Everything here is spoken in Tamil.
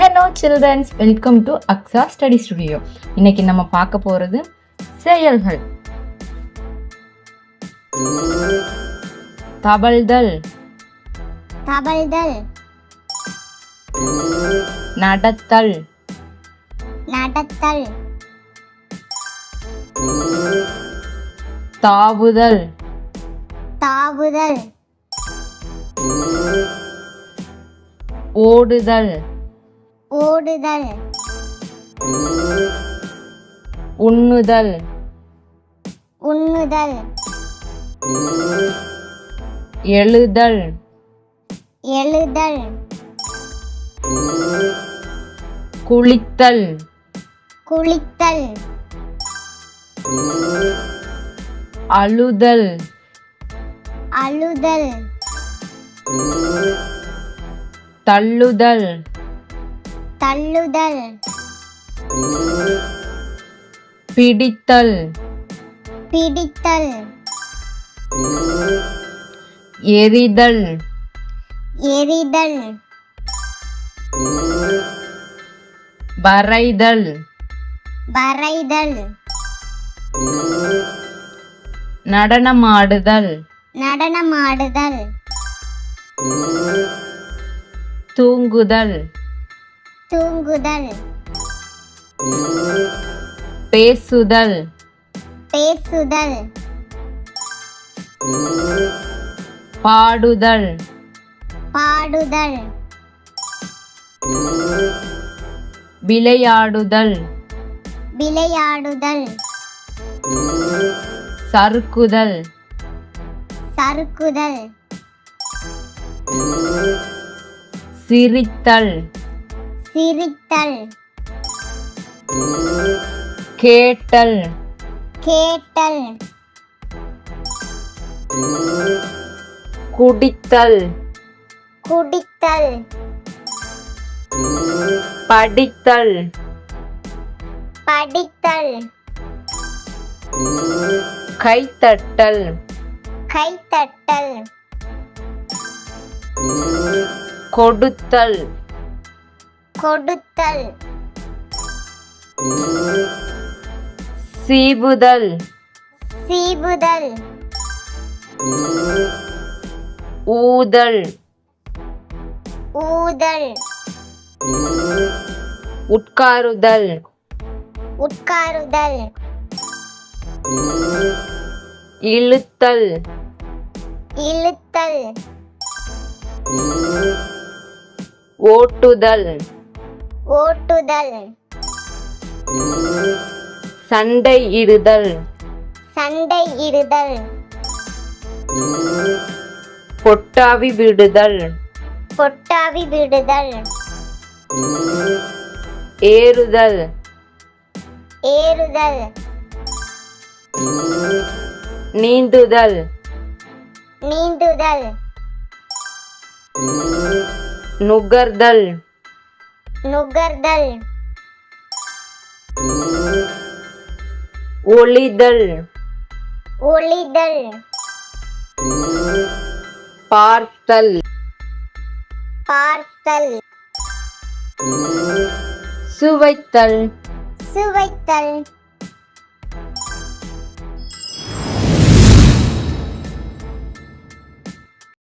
Hello childrens welcome to Aqsa study studio இன்னைக்கு நம்ம பார்க்க போகிறது செயல்கள். தவழ்தல். தவழ்தல். நடத்தல். நடத்தல். தாவுதல். தாவுதல். ஓடுதல். ஓடுதல். உண்ணுதல். உண்ணுதல். எழுதல். எழுதல். குளித்தல். குளித்தல். அழுதல். அழுதல். தள்ளுதல். தள்ளுதல். பிடித்தல். பிடித்தல். எரிதல் எரிதல் வரைதல். வரைதல். நடனமாடுதல். நடனமாடுதல். தூங்குதல். தூங்குதல். பேசுதல். பேசுதல். பாடுதல். பாடுதல். விளையாடுதல். விளையாடுதல். சறுக்குதல். சறுக்குதல். சிரித்தல். சிரித்தல். கேட்டல். கேட்டல். குடித்தல். குடித்தல். படித்தல். படித்தல். கைத்தட்டல். கைத்தட்டல். கொடுத்தல். கொடுத்தல் சீவுதல். சீவுதல். ஊதல். ஊதல். உட்காருதல். உட்காருதல். இழுத்தல். இழுத்தல். ஓட்டுதல். ஓட்டுதல். சண்டை இடுதல். சண்டை இடுதல். கொட்டாவி விடுதல். கொட்டாவி விடுதல். ஏறுதல். ஏறுதல். நீந்துதல். நீந்துதல். நுகர்தல். நுகர்தல். ஒளிதல். ஒளிதல். பார்த்தல். பார்த்தல். சுவைத்தல். சுவைத்தல்.